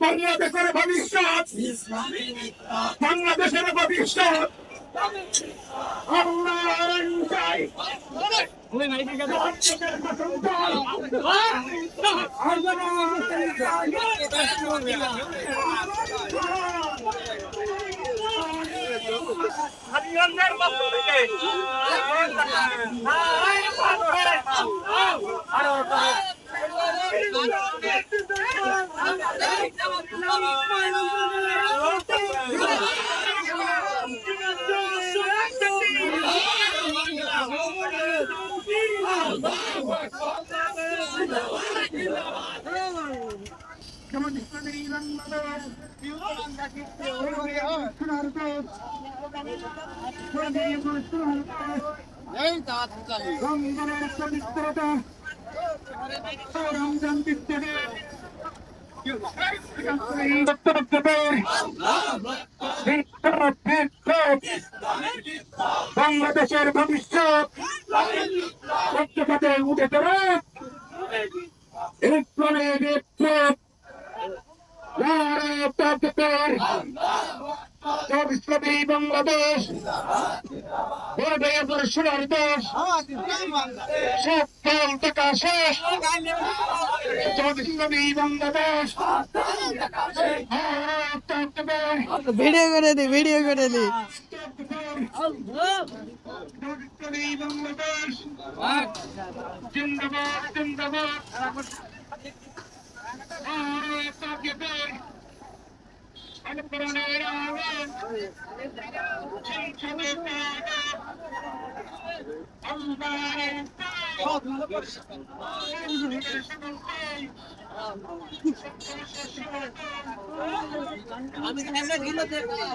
বাংলাদেশের ভবিষ্যৎ বাংলাদেশের ভবিষ্যৎ আমরা চাই হরিয়ন্দের রমজানের পবিত্রতা রমজান বিদ্যুৎ বাংলাদেশের ভবিষ্যৎ সত্যপথে উঠে ধরে বিপ্লবে বিপ্লব বিপ্লবী বাংলাদেশ। বলবে এবার সোনার দেশ। সফল টাকা শেষ। বিপ্লবী বাংলাদেশ। ভিডিও করে দি ভিডিও করে দি। বাংলাদেশ জিন্দাবাদ জিন্দাবাদ। আহ্বান সংসদে রমাদান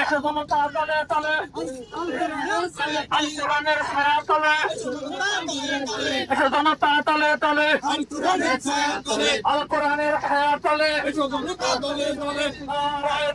এসে জনতা তলে তলে আন্দোলনের ছায়া তলে। এসে জনতা তলে তলে আল কোরআনের ছায়া তলে। রায়ের